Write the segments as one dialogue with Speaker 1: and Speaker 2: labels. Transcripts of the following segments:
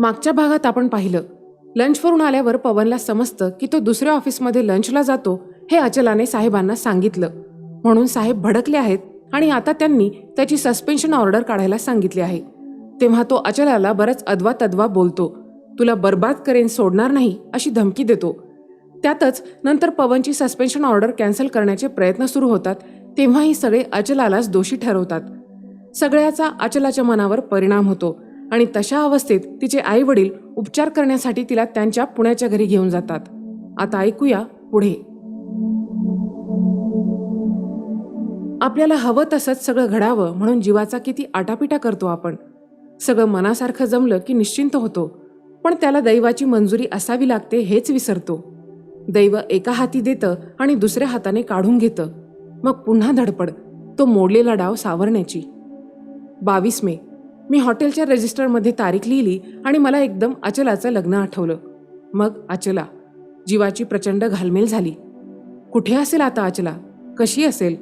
Speaker 1: मागच्या भागात आपण पाहिलं. लंचवरून आल्यावर पवनला समजतं की तो दुसऱ्या ऑफिसमध्ये लंचला जातो हे अचलाने साहेबांना सांगितलं. म्हणून साहेब भडकले आहेत आणि आता त्यांनी त्याची सस्पेन्शन ऑर्डर काढायला सांगितली आहे. तेव्हा तो अचलाला बरंच अदवा तद्वा बोलतो. तुला बर्बाद करेन सोडणार नाही अशी धमकी देतो. त्यातच नंतर पवनची सस्पेन्शन ऑर्डर कॅन्सल करण्याचे प्रयत्न सुरू होतात तेव्हाही सगळे अचलालाच दोषी ठरवतात. सगळ्याचा अचलाच्या मनावर परिणाम होतो. आणि तशा अवस्थेत तिचे आई वडील उपचार करण्यासाठी तिला त्यांच्या पुण्याच्या घरी घेऊन जातात. आता ऐकूया पुढे. आपल्याला हवं तसंच सगळं घडावं म्हणून जीवाचा किती आटापिटा करतो आपण. सगळं मनासारखं जमलं की निश्चिंत होतो पण त्याला दैवाची मंजुरी असावी लागते हेच विसरतो. दैव एका हाती देतं आणि दुसऱ्या हाताने काढून घेतं. मग पुन्हा धडपड तो मोडलेला डाव सावरण्याची. बावीस मे मी हॉटेलच्या रजिस्टरमध्ये तारीख लिहिली आणि मला एकदम अचलाचं लग्न आठवलं. मग अचला. जीवाची प्रचंड घालमेल झाली. कुठे असेल आता अचला? कशी असेल?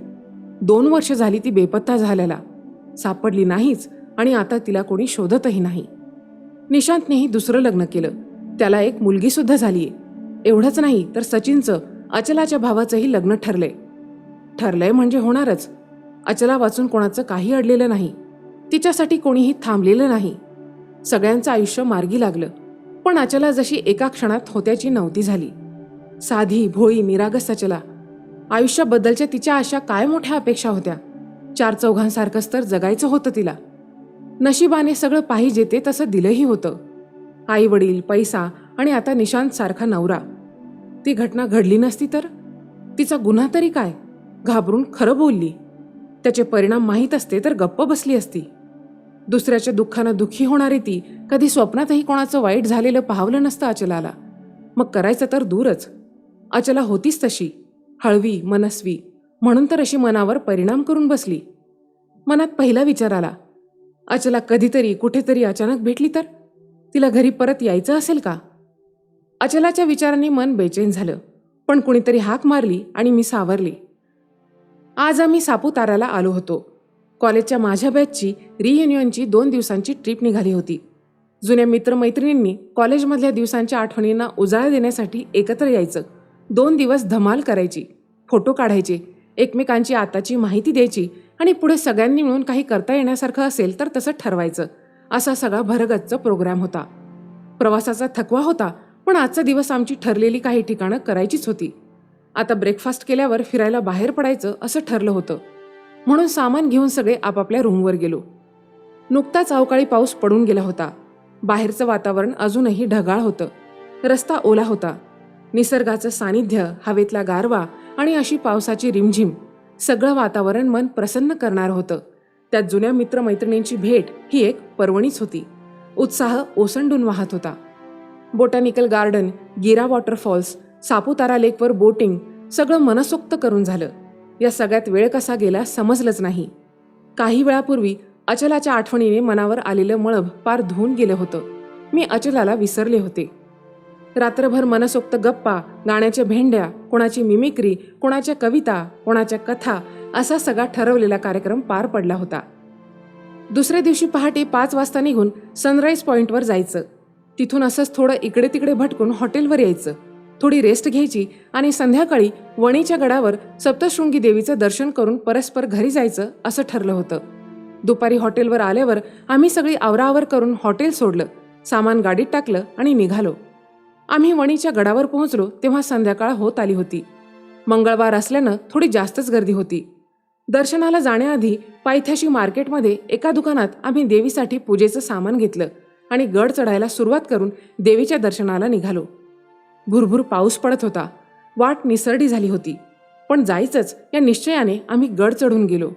Speaker 1: दोन वर्ष झाली ती बेपत्ता झाल्याला. सापडली नाहीच आणि आता तिला कोणी शोधतही नाही. निशांतनेही दुसरं लग्न केलं. त्याला एक मुलगीसुद्धा झाली आहे एवढंच नाही तर सचिनचं अचलाच्या भावाचंही लग्न ठरलंय. ठरलंय म्हणजे होणारच. अचला वाचून कोणाचं काही अडलेलं नाही. तिच्यासाठी कोणीही थांबलेलं नाही. सगळ्यांचं आयुष्य मार्गी लागलं. पण अचला जशी एका क्षणात होत्याची नव्हती झाली. साधी भोळी निरागस अचला आयुष्याबद्दलच्या तिच्या अशा काय मोठ्या अपेक्षा होत्या? चार चौघांसारखंच तर जगायचं होतं तिला. नशिबाने सगळं पाहिजे ते तसं दिलंही होतं. आई वडील पैसा आणि आता निशांत सारखा नवरा. ती घटना घडली नसती तर? तिचा गुन्हा तरी काय? घाबरून खरं बोलली. त्याचे परिणाम माहीत असते तर गप्प बसली असती. दुसऱ्याच्या दुःखानं दुःखी होणारी ती कधी स्वप्नातही कोणाचं वाईट झालेलं पाहवलं नसतं अचलाला. मग करायचं तर दूरच. अचला होतीच तशी हळवी मनस्वी म्हणून तर अशी मनावर परिणाम करून बसली. मनात पहिला विचार आला अचला कधीतरी कुठेतरी अचानक भेटली तर? तिला घरी परत यायचं असेल का? अचलाच्या विचारांनी मन बेचैन झालं पण कुणीतरी हाक मारली आणि मी सावरली. आज आम्ही सापुताऱ्याला आलो होतो. कॉलेजच्या माझ्या बॅचची रियुनियनची दोन दिवसांची ट्रिप निघाली होती. जुन्या मित्रमैत्रिणींनी कॉलेजमधल्या दिवसांच्या आठवणींना उजाळा देण्यासाठी एकत्र यायचं. दोन दिवस धमाल करायची फोटो काढायचे एकमेकांची आताची माहिती द्यायची आणि पुढे सगळ्यांनी मिळून काही करता येण्यासारखं असेल तर तसं ठरवायचं असा सगळा भरगच्च प्रोग्राम होता. प्रवासाचा थकवा होता पण आजचा दिवस आमची ठरलेली काही ठिकाणं करायचीच होती. आता ब्रेकफास्ट केल्यावर फिरायला बाहेर पडायचं असं ठरलं होतं. म्हणून सामान घेऊन सगळे आपापल्या रूमवर गेलो. नुकताच अवकाळी पाऊस पडून गेला होता. बाहेरचं वातावरण अजूनही ढगाळ होतं. रस्ता ओला होता. निसर्गाचं सानिध्य हवेतला गारवा आणि अशी पावसाची रिमझिम सगळं वातावरण मन प्रसन्न करणार होतं. त्यात जुन्या मित्रमैत्रिणींची भेट ही एक पर्वणीच होती. उत्साह ओसंडून वाहत होता. Botanical garden Gira waterfalls Saputara lacquer boating सगळं मनसोक्त करून झालं. या सगळ्यात वेळ कसा गेला समजलंच नाही. काही वेळापूर्वी अचलाच्या आठवणीने मनावर आलेलं मळभ पार धुवून गेलं होतं. मी अचलाला विसरले होते. रात्रभर मनसोक्त गप्पा गाण्याच्या भेंड्या कोणाची मिमिक्री कोणाच्या कविता कोणाच्या कथा असा सगळा ठरवलेला कार्यक्रम पार पडला होता. दुसऱ्या दिवशी पहाटे पाच वाजता निघून सनराईज पॉईंटवर जायचं. तिथून असंच थोडं इकडे तिकडे भटकून हॉटेलवर यायचं. थोडी रेस्ट घ्यायची आणि संध्याकाळी वणीच्या गडावर सप्तशृंगी देवीचं दर्शन करून परस्पर घरी जायचं असं ठरलं होतं. दुपारी हॉटेलवर आल्यावर आम्ही सगळी आवराआवर करून हॉटेल सोडलं सामान गाडीत टाकलं आणि निघालो. आम्ही वणीच्या गडावर पोहोचलो तेव्हा संध्याकाळ होत आली होती. मंगळवार असल्यानं थोडी जास्तच गर्दी होती. दर्शनाला जाण्याआधी पायथ्याशी मार्केटमध्ये एका दुकानात आम्ही देवीसाठी पूजेचं सामान घेतलं आणि गड चढायला सुरुवात करून देवीच्या दर्शनाला निघालो. भुरभुर पाऊस पडत होता. वाट निसरडी झाली होती. पण जायचंच या निश्चयाने आम्ही गड चढून गेलो.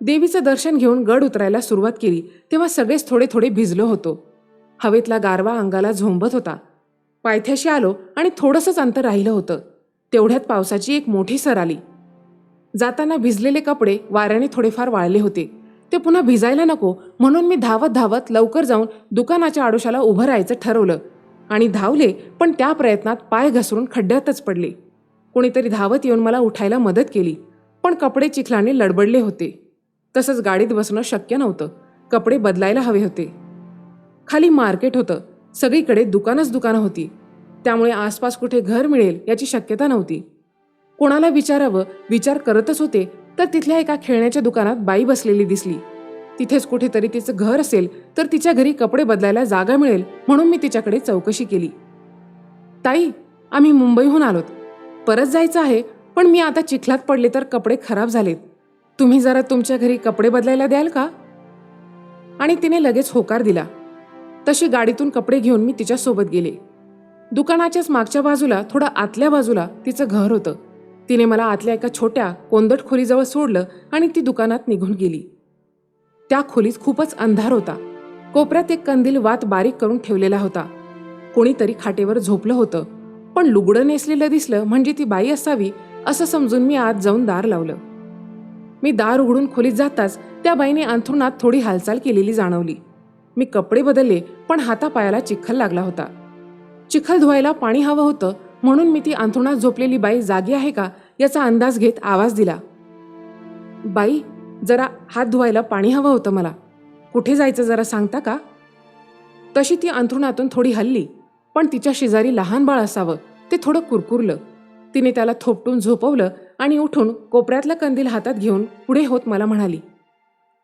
Speaker 1: देवीचं दर्शन घेऊन गड उतरायला सुरुवात केली तेव्हा सगळेच थोडे थोडे भिजलो होतो. हवेतला गारवा अंगाला झोंबत होता. पायथ्याशी आलो आणि थोडंसंच अंतर राहिलं होतं. तेवढ्यात पावसाची एक मोठी सर आली. जाताना भिजलेले कपडे वाऱ्याने थोडेफार वाळले होते. ते पुन्हा भिजायला नको म्हणून मी धावत धावत लवकर जाऊन दुकानाच्या आडोशाला उभं राहायचं ठरवलं. आणि धावले पण त्या प्रयत्नात पाय घसरून खड्ड्यातच पडले. कोणीतरी धावत येऊन मला उठायला मदत केली पण कपडे चिखलाने लडबडले होते. तसंच गाडीत बसणं शक्य नव्हतं. कपडे बदलायला हवे होते. खाली मार्केट होतं. सगळीकडे दुकानच दुकानं होती. त्यामुळे आसपास कुठे घर मिळेल याची शक्यता नव्हती. कोणाला विचारावं विचार करतच होते तर तिथल्या एका खेळण्याच्या दुकानात बाई बसलेली दिसली. तिथेच कुठेतरी तिचं घर असेल तर तिच्या घरी कपडे बदलायला जागा मिळेल म्हणून मी तिच्याकडे चौकशी केली. ताई आम्ही मुंबईहून आलोत. परत जायचं आहे पण मी आता चिखलात पडले तर कपडे खराब झालेत. तुम्ही जरा तुमच्या घरी कपडे बदलायला द्याल का? आणि तिने लगेच होकार दिला. तशी गाडीतून कपडे घेऊन मी तिच्यासोबत गेले. दुकानाच्याच मागच्या बाजूला थोडं आतल्या बाजूला तिचं घर होतं. तिने मला आतल्या एका छोट्या कोंदट खोलीजवळ सोडलं आणि ती दुकानात निघून गेली. त्या खोलीत खूपच अंधार होता. कोपऱ्यात एक कंदील वात बारीक करून ठेवलेला होता. कोणीतरी खाटेवर झोपलं होतं. पण लुगडं नेसलेलं दिसलं म्हणजे ती बाई असावी असं समजून मी आत जाऊन दार लावलं. मी दार उघडून खोलीत जाताच त्या बाईने अंथरुणात थोडी हालचाल केलेली जाणवली. मी कपडे बदलले पण हातापायाला चिखल लागला होता. चिखल धुवायला पाणी हवं होतं म्हणून मी ती अंथरुणात झोपलेली बाई जागी आहे का याचा अंदाज घेत आवाज दिला. बाई जरा हात धुवायला पाणी हवं होतं मला. कुठे जायचं जरा सांगता का? तशी ती अंथरुणातून थोडी हल्ली पण तिच्या शेजारी लहान बाळ असावं ते थोडं कुरकुरलं. तिने त्याला थोपटून झोपवलं आणि उठून कोपऱ्यातला कंदील हातात घेऊन पुढे होत मला म्हणाली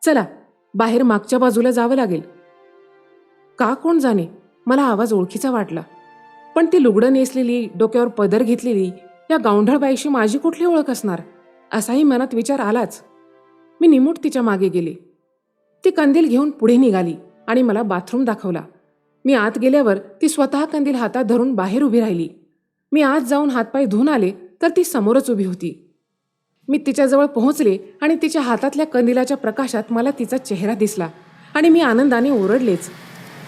Speaker 1: चला बाहेर मागच्या बाजूला जावं लागेल. का कोण जाणे? मला आवाज ओळखीचा वाटला. पण ती लुगडं नेसलेली डोक्यावर पदर घेतलेली या गावंढळ बाईशी माझी कुठली ओळख असणार? असाही मनात विचार आलाच. मी निमूट तिच्यामागे गेले. ती कंदील घेऊन पुढे निघाली आणि मला बाथरूम दाखवला. मी आत गेल्यावर ती स्वतः कंदील हातात धरून बाहेर उभी राहिली. मी आत जाऊन हातपाय धुवून आले तर ती समोरच उभी होती. मी तिच्याजवळ पोहोचले आणि तिच्या हातातल्या कंदिलाच्या प्रकाशात मला तिचा चेहरा दिसला आणि मी आनंदाने ओरडलेच.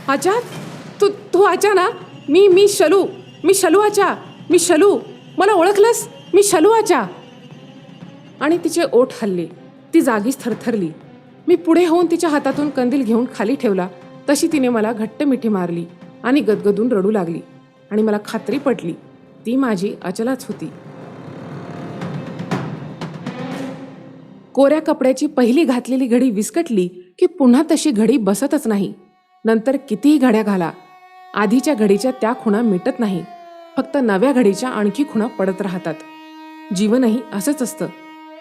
Speaker 1: आचा तू तू आचा ना? मी मी शलू मी शलू आचा मी शलू. मला ओळखलंस? मी शलू आचा. आणि तिचे ओठ हल्ले. ती जागीच थरथरली. मी पुढे होऊन तिच्या हातातून कंदील घेऊन खाली ठेवला. तशी तिने मला घट्ट मिठी मारली आणि गदगदून रडू लागली आणि मला खात्री पटली. ती माझी अचलाच होती. कोऱ्या कपड्याची पहिली घातलेली घडी विस्कटली की पुन्हा तशी घडी बसतच नाही. नंतर कितीही घड्या घाला. आधीच्या घडीच्या त्या खुणा मिटत नाही. फक्त नव्या घडीच्या आणखी खुणा पडत राहतात. जीवनही असंच असतं.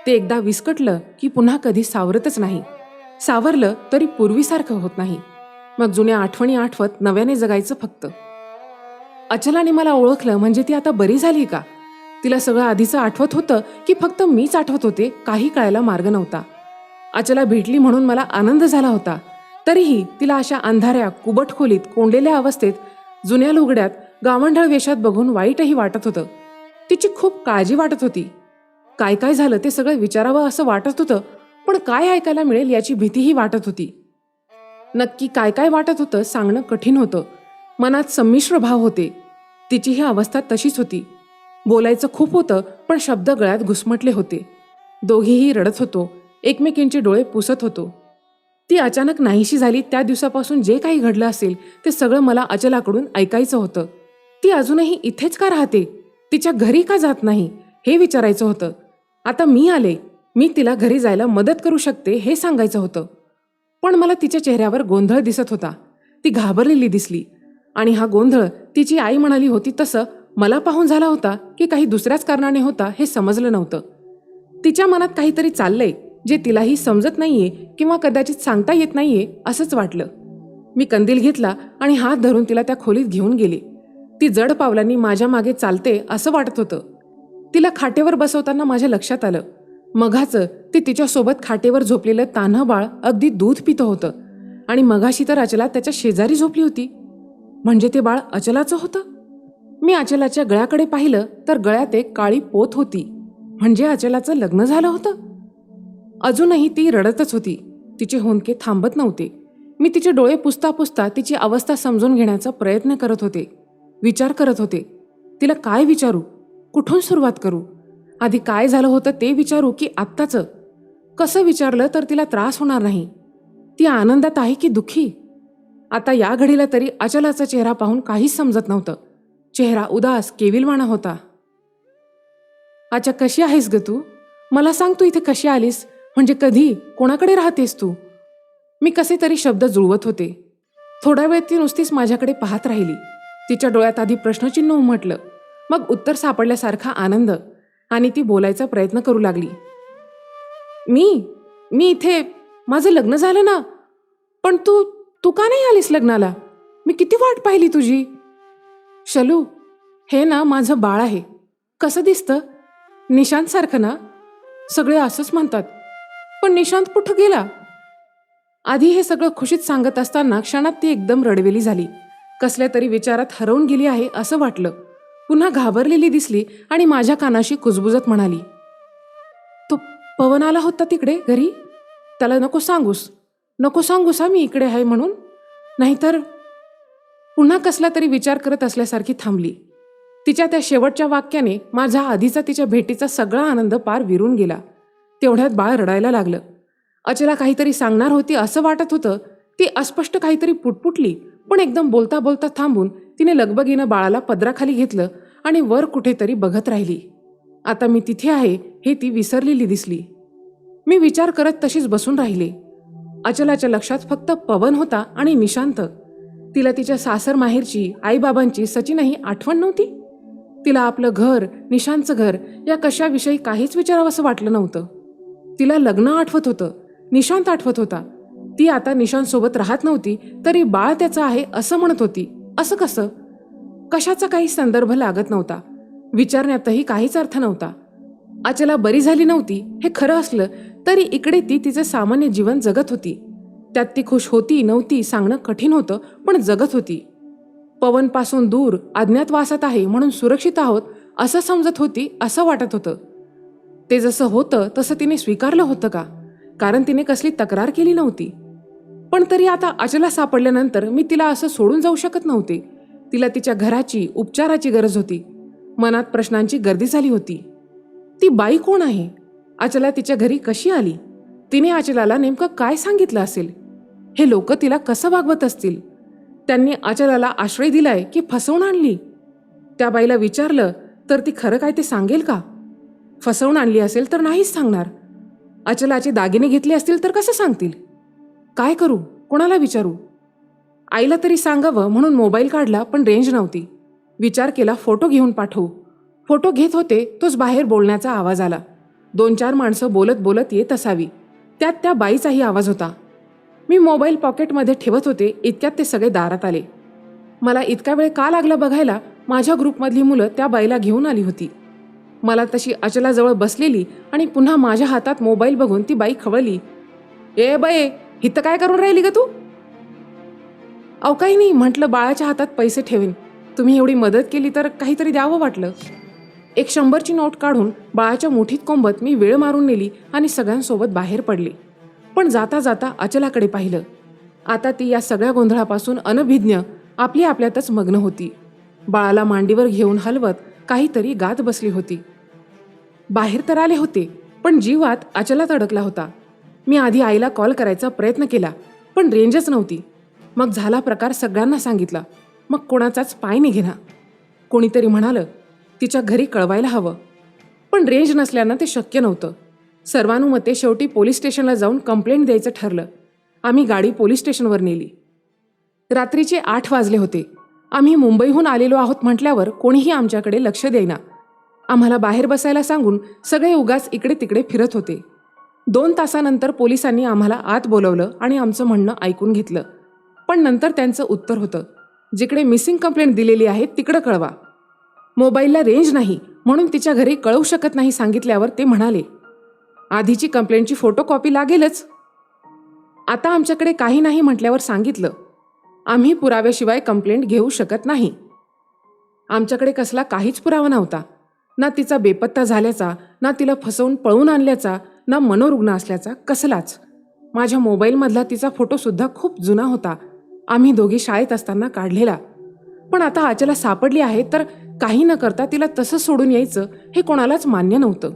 Speaker 1: ते एकदा विस्कटलं की पुन्हा कधी सावरतच नाही. सावरलं तरी पूर्वीसारखं होत नाही. मग जुन्या आठवणी आठवत नव्याने जगायचं फक्त. अचलाने मला ओळखलं म्हणजे ती आता बरी झाली का? तिला सगळं आधीचं आठवत होतं की फक्त मीच आठवत होते काही कळायला मार्ग नव्हता. अचला भेटली म्हणून मला आनंद झाला होता. तरीही तिला अशा अंधाऱ्या कुबट खोलीत कोंडलेल्या अवस्थेत जुन्या लुगड्यात गावंढळ वेशात बघून वाईटही वाटत होतं. तिची खूप काळजी वाटत होती. काय काय झालं ते सगळं विचारावं असं वाटत होतं पण काय ऐकायला मिळेल याची भीतीही वाटत होती. नक्की काय काय वाटत होतं सांगणं कठीण होतं. मनात संमिश्र भाव होते. तिची ही अवस्था तशीच होती. बोलायचं खूप होतं पण शब्द गळ्यात घुसमटले होते. दोघेही रडत होतो. एकमेकींचे डोळे पुसत होतो. ती अचानक नाहीशी झाली त्या दिवसापासून जे काही घडलं असेल ते सगळं मला अचलाकडून ऐकायचं होतं. ती अजूनही इथेच का राहते? तिच्या घरी का जात नाही? हे विचारायचं होतं. आता मी आले. मी तिला घरी जायला मदत करू शकते हे सांगायचं होतं. पण मला तिच्या चेहऱ्यावर गोंधळ दिसत होता. ती घाबरलेली दिसली. आणि हा गोंधळ तिची आई म्हणाली होती तसं मला पाहून झाला होता की काही दुसऱ्याच कारणाने होता हे समजलं नव्हतं. तिच्या मनात काहीतरी चाललंय जे तिलाही समजत नाहीये किंवा कदाचित सांगता येत नाहीये असंच वाटलं. मी कंदील घेतला आणि हात धरून तिला त्या खोलीत घेऊन गेले. ती जड पावलांनी माझ्या मागे चालते असं वाटत होतं. तिला खाटेवर बसवताना माझ्या लक्षात आलं. मघाचं ते तिच्यासोबत खाटेवर झोपलेलं तान्हं बाळ अगदी दूध पितं होतं. आणि मघाशी तर अचला त्याच्या शेजारी झोपली होती. म्हणजे ते बाळ अचलाचं होतं? मी अचलाच्या गळ्याकडे पाहिलं तर गळ्यात एक काळी पोत होती. म्हणजे अचलाचं लग्न झालं होतं? अजूनही ती रडतच होती. तिचे होंदके थांबत नव्हते. मी तिचे डोळे पुसता पुसता तिची अवस्था समजून घेण्याचा प्रयत्न करत होते. विचार करत होते. तिला काय विचारू? कुठून सुरुवात करू? आधी काय झालं होतं ते विचारू की आत्ताचं? कसं विचारलं तर तिला त्रास होणार नाही? ती आनंदात आहे की दुःखी? आता या घडीला तरी अचलाचा चेहरा पाहून काहीच समजत नव्हतं. चेहरा उदास केविलवाणा होता. अच्छा कशी आहेस ग तू? मला सांग तू इथे कशी आलीस? म्हणजे कधी? कोणाकडे राहतेस तू? मी कसे तरी शब्द जुळवत होते. थोडा वेळ ती नुसतीच माझ्याकडे पाहत राहिली. तिच्या डोळ्यात आधी प्रश्नचिन्ह उमटलं. मग उत्तर सापडल्यासारखा आनंद आणि ती बोलायचा प्रयत्न करू लागली. मी? मी इथे? माझं लग्न झालं ना? पण तू तू का नाही आलीस लग्नाला? मी किती वाट पाहिली तुझी? शलू हे ना माझं बाळ आहे. कसं दिसतं? निशांतसारखं ना? सगळे असंच म्हणतात. पण निशांत कुठं गेला? आधी हे सगळं खुशीत सांगत असताना क्षणात ती एकदम रडवेली झाली. कसल्या तरी विचारात हरवून गेली आहे असं वाटलं. पुन्हा घाबरलेली दिसली आणि माझ्या कानाशी कुजबुजत म्हणाली तो पवन आला होता तिकडे घरी? त्याला नको सांगूस. नको सांगूस हा मी इकडे आहे म्हणून. नाहीतर पुन्हा कसला तरी विचार करत असल्यासारखी थांबली. तिच्या त्या शेवटच्या वाक्याने माझा आधीचा तिच्या भेटीचा सगळा आनंद पार विरून गेला. तेवढ्यात बाळ रडायला लागलं. अचला काहीतरी सांगणार होती असं वाटत होतं. ती अस्पष्ट काहीतरी पुटपुटली पण एकदम बोलता बोलता थांबून तिने लगबगीनं बाळाला पदराखाली घेतलं आणि वर कुठेतरी बघत राहिली. आता मी तिथे आहे हे ती विसरलेली दिसली. मी विचार करत तशीच बसून राहिले. अचलाच्या लक्षात फक्त पवन होता आणि निशांत. तिला तिच्या सासर माहेरची आईबाबांची सचिनही आठवण नव्हती? तिला आपलं घर निशांतचं घर या कशाविषयी काहीच विचारावंसं वाटलं नव्हतं. तिला लग्न आठवत होतं निशांत आठवत होता. ती आता निशांत सोबत राहत नव्हती तरी बाळ त्याचं आहे असं म्हणत होती. असं कसं? कशाचा काही संदर्भ लागत नव्हता. विचारण्यातही काहीच अर्थ नव्हता. आचला बरी झाली नव्हती हे खरं असलं तरी इकडे ती तिचं सामान्य जीवन जगत होती. त्यात ती खुश होती नव्हती सांगणं कठीण होतं पण जगत होती. पवनपासून दूर अज्ञातवासात आहे म्हणून सुरक्षित आहोत असं समजत होती असं वाटत होतं. ते जसं होतं तसं तिने स्वीकारलं होतं का? कारण तिने कसली तक्रार केली नव्हती. पण तरी आता अचला सापडल्यानंतर मी तिला असं सोडून जाऊ शकत नव्हते. तिला तिच्या घराची उपचाराची गरज होती. मनात प्रश्नांची गर्दी झाली होती. ती बाई कोण आहे? अचला तिच्या घरी कशी आली? तिने अचलाला नेमकं काय सांगितलं असेल? हे लोक तिला कसं वागवत असतील? त्यांनी अचलाला आश्रय दिलाय की फसवून आणली? त्या बाईला विचारलं तर ती खरं काय ते सांगेल का? फसवून आणली असेल तर नाहीच सांगणार. अचलाचे दागिने घेतले असतील तर कसं सांगतील? काय करू? कोणाला विचारू? आईला तरी सांगावं म्हणून मोबाईल काढला पण रेंज नव्हती. विचार केला फोटो घेऊन पाठवू. फोटो घेत होते तोच बाहेर बोलण्याचा आवाज आला. दोन चार माणसं बोलत बोलत येत असावी. त्यात त्या बाईचाही आवाज होता. मी मोबाईल पॉकेटमध्ये ठेवत होते इतक्यात ते सगळे दारात आले. मला इतका वेळ का लागला बघायला? माझ्या ग्रुपमधली मुलं त्या बाईला घेऊन आली होती. मला तशी अचलाजवळ बसलेली आणि पुन्हा माझ्या हातात मोबाईल बघून ती बाई खवळली. ए बाई इथं काय करून राहिली ग तू? अहो काही नाही म्हटलं बाळाच्या हातात पैसे ठेवीन. तुम्ही एवढी मदत केली तर काहीतरी द्यावं वाटलं. एक शंभरची नोट काढून बाळाच्या मुठीत कोंबत मी वेळ मारून नेली आणि सगळ्यांसोबत बाहेर पडली. पण जाता जाता अचलाकडे पाहिलं. आता ती या सगळ्या गोंधळापासून अनभिज्ञ आपली आपल्यातच मग्न होती. बाळाला मांडीवर घेऊन हलवत काहीतरी गात बसली होती. बाहेर तर आले होते पण जीवात अचलात अडकला होता. मी आधी आईला कॉल करायचा प्रयत्न केला पण रेंजच नव्हती. मग झाला प्रकार सगळ्यांना सांगितला. मग कोणाचाच पाय निघेना कोणीतरी म्हणालं तिच्या घरी कळवायला हवं. पण रेंज नसल्यानं ते शक्य नव्हतं. सर्वानुमते शेवटी पोलीस स्टेशनला जाऊन कंप्लेंट द्यायचं ठरलं. आम्ही गाडी पोलीस स्टेशनवर नेली. रात्रीचे आठ वाजले होते. आम्ही मुंबईहून आलेलो आहोत म्हटल्यावर कोणीही आमच्याकडे लक्ष देईना. आम्हाला बाहेर बसायला सांगून सगळे उगाच इकडे तिकडे फिरत होते. दोन तासानंतर पोलिसांनी आम्हाला आत बोलवलं आणि आमचं म्हणणं ऐकून घेतलं. पण नंतर त्यांचं उत्तर होतं. जिकडे मिसिंग कंप्लेंट दिलेली आहे तिकडं कळवा. मोबाईलला रेंज नाही म्हणून तिच्या घरी कळवू शकत नाही सांगितल्यावर ते म्हणाले आधीची कंप्लेंटची फोटोकॉपी लागेलच. आता आमच्याकडे काही नाही म्हटल्यावर सांगितलं आम्ही पुराव्याशिवाय कंप्लेंट घेऊ शकत नाही. आमच्याकडे कसला काहीच पुरावा नव्हता. ना तिचा बेपत्ता झाल्याचा ना तिला फसवून पळून आणल्याचा ना मनोरुग्ण असल्याचा कसलाच. माझ्या मोबाईलमधला तिचा फोटोसुद्धा खूप जुना होता. आम्ही दोघी शाळेत असताना काढलेला. पण आता अचला सापडली आहे तर काही न करता तिला तसं सोडून यायचं हे कोणालाच मान्य नव्हतं.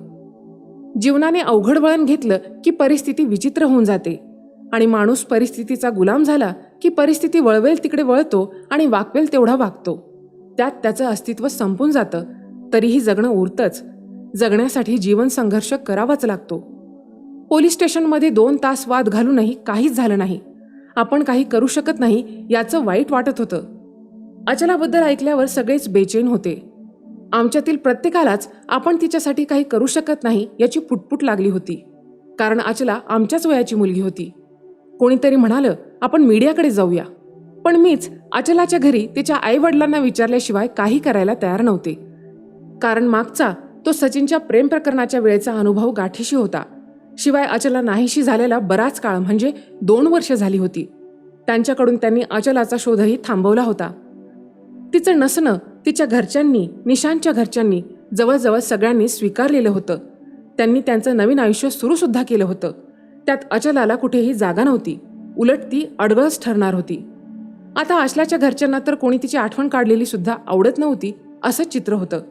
Speaker 1: जीवनाने अवघड वळण घेतलं की परिस्थिती विचित्र होऊन जाते. आणि माणूस परिस्थितीचा गुलाम झाला की परिस्थिती वळवेल तिकडे वळतो आणि वाकवेल तेवढा वागतो. त्यात त्याचं अस्तित्व संपून जातं. तरीही जगणं उरतंच. जगण्यासाठी जीवन संघर्ष करावाच लागतो. पोलीस स्टेशनमध्ये दोन तास वाद घालूनही काहीच झालं नाही. आपण काही करू शकत नाही याचं वाईट वाटत होतं. अचलाबद्दल ऐकल्यावर सगळेच बेचैन होते. आमच्यातील प्रत्येकालाच आपण तिच्यासाठी काही करू शकत नाही याची पुटपुट लागली होती. कारण अचला आमच्याच वयाची मुलगी होती. कोणीतरी म्हणालं आपण मीडियाकडे जाऊया. पण मीच अचलाच्या घरी तिच्या आईवडिलांना विचारल्याशिवाय काही करायला तयार नव्हते. कारण मागचा तो सचिनच्या प्रेम प्रकरणाच्या वेळेचा अनुभव गाठीशी होता. शिवाय अचला नाहीशी झालेला बराच काळ म्हणजे दोन वर्ष झाली होती. त्यांच्याकडून त्यांनी अचलाचा शोधही थांबवला होता. तिचं नसणं तिच्या घरच्यांनी निशांच्या घरच्यांनी जवळजवळ सगळ्यांनी स्वीकारलेलं होतं. त्यांनी त्यांचं नवीन आयुष्य सुरूसुद्धा केलं होतं. त्यात अचलाला कुठेही जागा नव्हती. उलट ती अडगळच ठरणार होती. आता अचलाच्या घरच्यांना तर कोणी तिची आठवण काढलेली सुद्धा आवडत नव्हती असं चित्र होतं.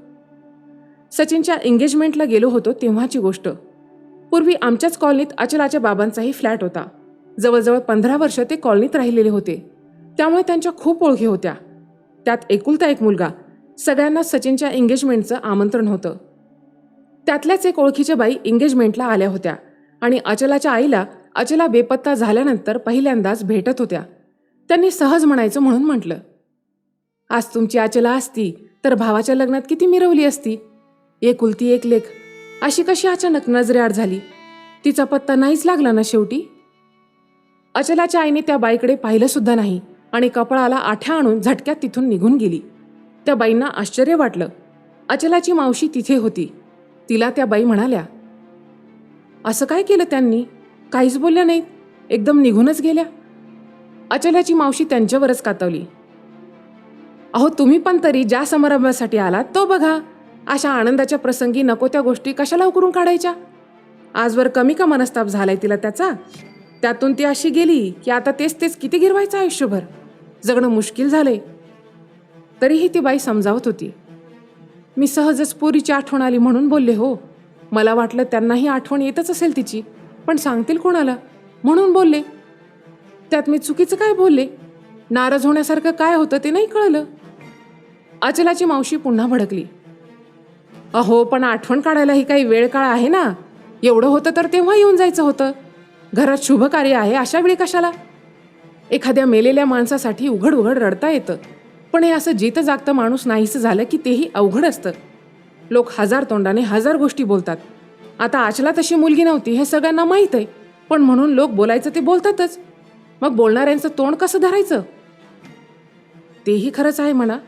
Speaker 1: सचिनच्या एंगेजमेंटला गेलो होतो तेव्हाची गोष्ट. पूर्वी आमच्याच कॉलनीत अचलाच्या बाबांचाही फ्लॅट होता. जवळजवळ पंधरा वर्ष ते कॉलनीत राहिलेले होते. त्यामुळे त्यांच्या खूप ओळखी होत्या. त्यात एकुलता एक मुलगा. सगळ्यांना सचिनच्या एंगेजमेंटचं आमंत्रण होतं. त्यातल्याच एक ओळखीच्या बाई एंगेजमेंटला आल्या होत्या आणि अचलाच्या आईला अचला बेपत्ता झाल्यानंतर पहिल्यांदाच भेटत होत्या. त्यांनी सहज म्हणायचं म्हणून म्हटलं आज तुमची अचला असती तर भावाच्या लग्नात किती मिरवली असती. एकुलती एक लेख अशी कशी अचानक नजरेआड झाली? तिचा पत्ता नाहीच लागला ना शेवटी? अचलाच्या आईने त्या बाईकडे पाहिलं सुद्धा नाही आणि कपाळाला आठ्या आणून झटक्यात तिथून निघून गेली. त्या बाईंना आश्चर्य वाटलं. अचलाची मावशी तिथे होती. तिला त्या बाई म्हणाल्या असं काय केलं त्यांनी? काहीच बोलल्या नाहीत. एकदम निघूनच गेल्या. अचलाची मावशी त्यांच्यावरच कातवली अहो तुम्ही पण तरी ज्या समारंभासाठी आलात तो बघा. अशा आनंदाच्या प्रसंगी नको त्या गोष्टी कशाला उकरून काढायच्या? आजवर कमी का मनस्ताप झालाय तिला त्याचा? त्यातून ती अशी गेली की आता तेच तेच किती गिरवायचं आयुष्यभर. जगणं मुश्किल झाले तरीही ती बाई समजावत होती. मी सहजच पोरीची आठवण आली म्हणून बोलले हो मला वाटलं त्यांनाही आठवण येतच असेल तिची पण सांगतील कोणाला? म्हणून बोलले. त्यात मी चुकीचं काय बोलले? नाराज होण्यासारखं काय होतं ते नाही कळलं. अचलाची मावशी पुन्हा भडकली. अहो पण आठवण काढायलाही काही वेळ काळ आहे ना? एवढं होतं तर तेव्हा येऊन जायचं होतं. घरात शुभ कार्य आहे अशा वेळी कशाला? एखाद्या मेलेल्या माणसासाठी उघड उघड रडता येतं. पण हे असं जित जागतं माणूस नाहीसं झालं की तेही अवघड असतं. लोक हजार तोंडाने हजार गोष्टी बोलतात. आता आचला तशी मुलगी नव्हती हे सगळ्यांना माहीत आहे. पण म्हणून लोक बोलायचं ते बोलतातच. मग बोलणाऱ्यांचं तोंड कसं धरायचं? तेही खरंच आहे म्हणा.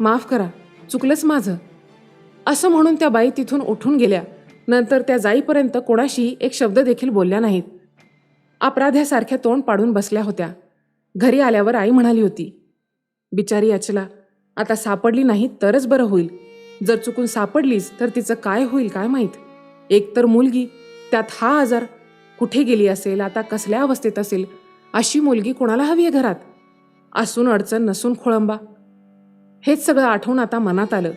Speaker 1: माफ करा. चुकलंच माझं. असं म्हणून त्या बाई तिथून उठून गेल्या. नंतर त्या जाईपर्यंत कोणाशी एक शब्द देखील बोलल्या नाहीत. अपराध्यासारख्या तोंड पाडून बसल्या होत्या. घरी आल्यावर आई म्हणाली होती बिचारी अचला आता सापडली नाही तरच बरं होईल. जर चुकून सापडलीच तर तिचं काय होईल काय माहीत? एकतर मुलगी त्यात हा आजार. कुठे गेली असेल आता कसल्या अवस्थेत असेल? अशी मुलगी कोणाला हवी आहे घरात? असून अडचण नसून खोळंबा. हेच सगळं आठवून आता मनात आलं.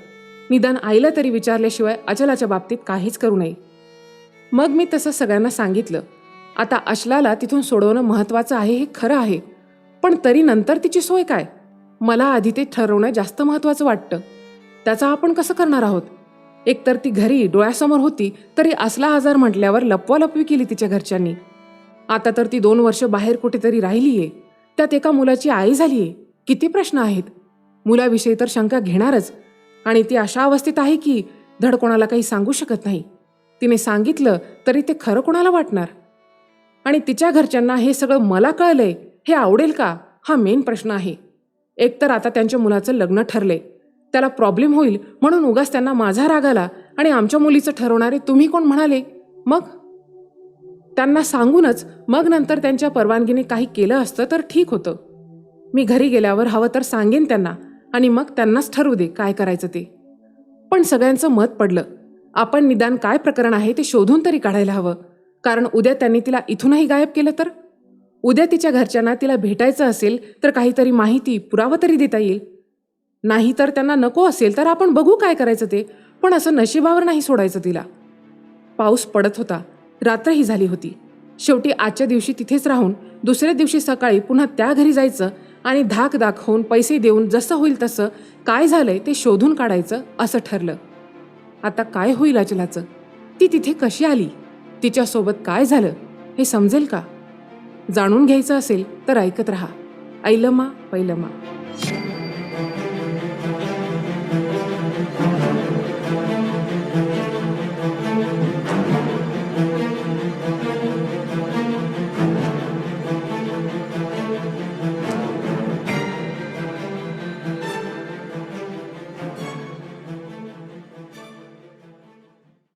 Speaker 1: निदान आईला तरी विचारल्याशिवाय अचलाच्या बाबतीत काहीच करू नये. मग मी तसं सगळ्यांना सांगितलं. आता अशलाला तिथून सोडवणं महत्त्वाचं आहे हे खरं आहे. पण तरी नंतर तिची सोय काय? मला आधी ते ठरवणं जास्त महत्त्वाचं वाटतं. त्याचा आपण कसं करणार आहोत? एकतर ती घरी डोळ्यासमोर होती तरी असला आजार म्हटल्यावर लपवालपवी केली तिच्या घरच्यांनी. आता तर ती दोन वर्ष बाहेर कुठेतरी राहिलीये. त्यात एका मुलाची आई झालीये. किती प्रश्न आहेत? मुलाविषयी तर शंका घेणारच. आणि ती अशा अवस्थेत आहे की धड कोणाला काही सांगू शकत नाही. तिने सांगितलं तरी ते खरं कोणाला वाटणार? आणि तिच्या घरच्यांना हे सगळं मला कळलंय हे आवडेल का? हा मेन प्रश्न आहे. एकतर आता त्यांच्या मुलाचं लग्न ठरले त्याला प्रॉब्लेम होईल म्हणून उगाच त्यांना माझा राग आला आणि आमच्या मुलीचं ठरवणारे तुम्ही कोण म्हणाले? मग? त्यांना सांगूनच मग नंतर त्यांच्या परवानगीने काही केलं असतं तर ठीक होतं. मी घरी गेल्यावर हवं तर सांगेन त्यांना. आणि मग त्यांनाच ठरवू दे काय करायचं ते. पण सगळ्यांचं मत पडलं. आपण निदान काय प्रकरण आहे ते शोधून तरी काढायला हवं. कारण उद्या त्यांनी तिला इथूनही गायब केलं तर? उद्या तिच्या घरच्यांना तिला भेटायचं असेल तर काहीतरी माहिती पुरावा तरी देता येईल. नाही तर त्यांना नको असेल तर आपण बघू काय करायचं ते पण असं नशिबावर नाही सोडायचं तिला. पाऊस पडत होता. रात्रही झाली होती. शेवटी आजच्या दिवशी तिथेच राहून दुसऱ्या दिवशी सकाळी पुन्हा त्या घरी जायचं आणि धाक दाखवून पैसे देऊन जसं होईल तसं काय झालंय ते शोधून काढायचं असं ठरलं. आता काय होईल अचलाचं? ती तिथे कशी आली? तिच्यासोबत काय झालं? हे समजेल का? जाणून घ्यायचं असेल तर ऐकत रहा. ऐलमा पैलमा.